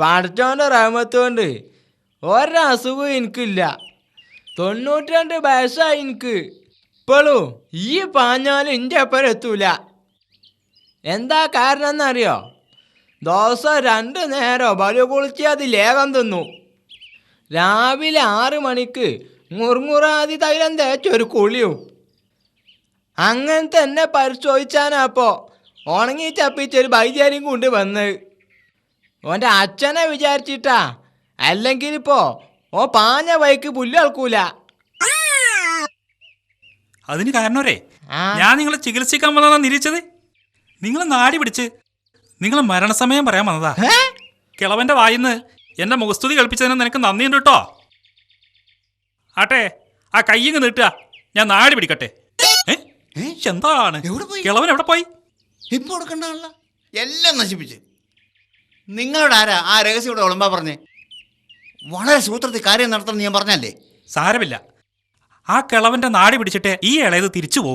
പഠിച്ചോന്റെ റഹമത്തുകൊണ്ട് ഒരസുഖവും എനിക്കില്ല. തൊണ്ണൂറ്റി രണ്ട് വയസ്സായി എനിക്ക്. ഇപ്പോഴും ഈ പാഞ്ഞാലും എന്റെ ഒപ്പം എത്തൂല. എന്താ കാരണം എന്നറിയോ ദിവസം രണ്ട് നേരം ബലു കുളിച്ച് അത് ലേഖം തിന്നു. രാവിലെ ആറ് മണിക്ക് മുറുമുറാതി തൈലം തേച്ചൊരു കുളിയും. അങ്ങനെ തന്നെ പരിശോധിച്ചാനാപ്പോ ഉണങ്ങി ചപ്പിച്ചൊരു വൈദ്യാരിയും കൊണ്ട് വന്ന്. ഓന്റെ അച്ഛനെ വിചാരിച്ചിട്ടാ. അല്ലെങ്കിൽ ഇപ്പോ ഓ പാഞ്ഞ വൈക്ക് പുല്ല് അളക്കൂല അതിന് കാരണവരെ. ഞാൻ നിങ്ങളെ ചികിത്സിക്കാൻ വന്നതാ നിരീച്ചത് നിങ്ങളെ നാടി പിടിച്ച് നിങ്ങളെ മരണസമയം പറയാൻ വന്നതാ. കിളവന്റെ വായിന്ന് എന്റെ മുഖസ്തുതി കേൾപ്പിച്ചതിന് നിനക്ക് നന്ദിയുണ്ട് കേട്ടോ. ആട്ടെ ആ കയ്യങ്ങ് നീട്ടുക. ഞാൻ നാടി പിടിക്കട്ടെ? എന്താണ്? എവിടെ പോയി? കിളവൻ എവിടെ പോയി? ഇപ്പൊ കൊടുക്കണ്ടാണല്ലോ. എല്ലാം നശിപ്പിച്ച്. നിങ്ങളോട് ആരാ? ആ രഹസ്യം ഇവിടെ ഉളമ്പാ പറഞ്ഞേ. വളരെ സൂത്രത്തിൽ കാര്യം നടത്തണം ഞാൻ പറഞ്ഞല്ലേ? സാരമില്ല. ആ കിളവന്റെ നാടി പിടിച്ചിട്ട് ഈ ഇളയത് തിരിച്ചു പോകും.